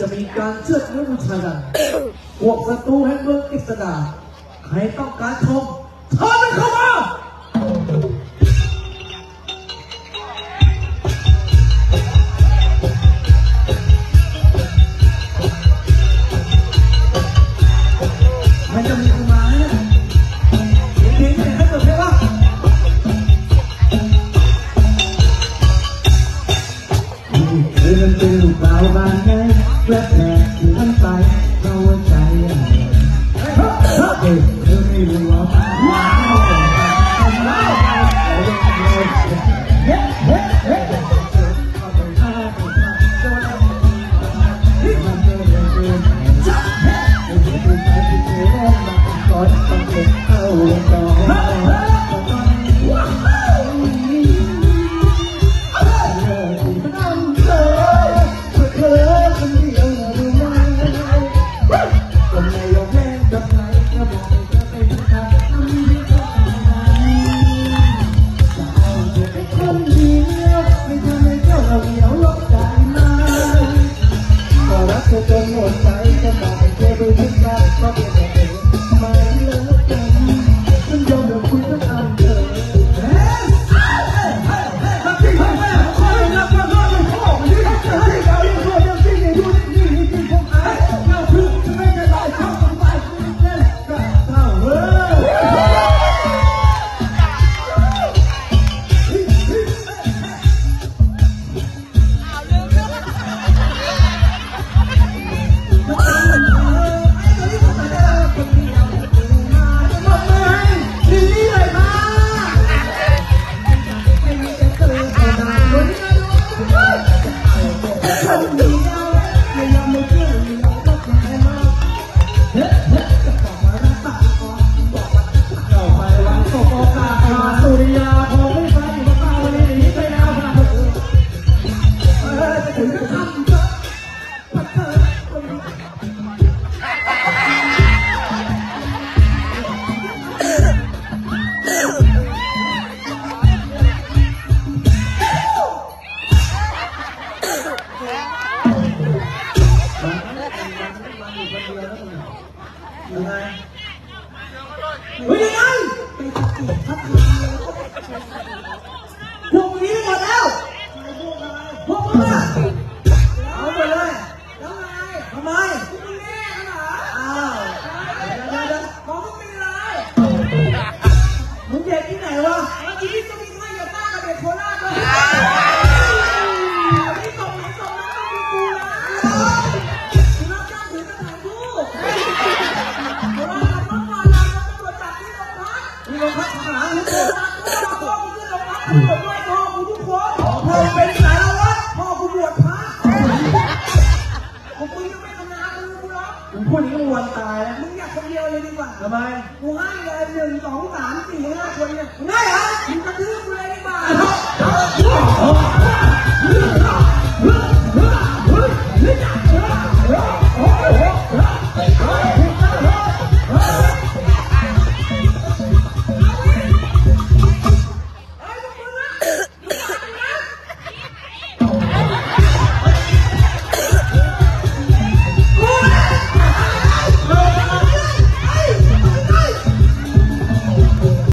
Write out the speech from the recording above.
จะมีการเชื่อดเนื้อบูชากันพวกศัตรูแห่งเมืองกฤษดาใครต้องการชมเชิญมันเข้ามามั นจะมีกุมารเนี่ยเสียงเพลงเนี่ยให้เกิดเพลงว่าเธอมันเป็นลูกสาวบ้านไปเราว่าใจอะไรเฮ้ยเธอไม่รู้ว่าว้าวว้าวเฮ้เฮ้เฮ้มันเดินเดินเดินจับเฮ้เดินเดินไปที่เธอมาก่อนต้องเก็บเข้า ยังไงเฮ้ยยังไง มึงพูดอย่างนี้ก็วนตายแล้มึงอยากคนเดียวเลยดีกว่าทำไมกูให้เลยหนึ่งสองสามสี่ห้าคนเนี่ยง่ายเหรอมึงจะเ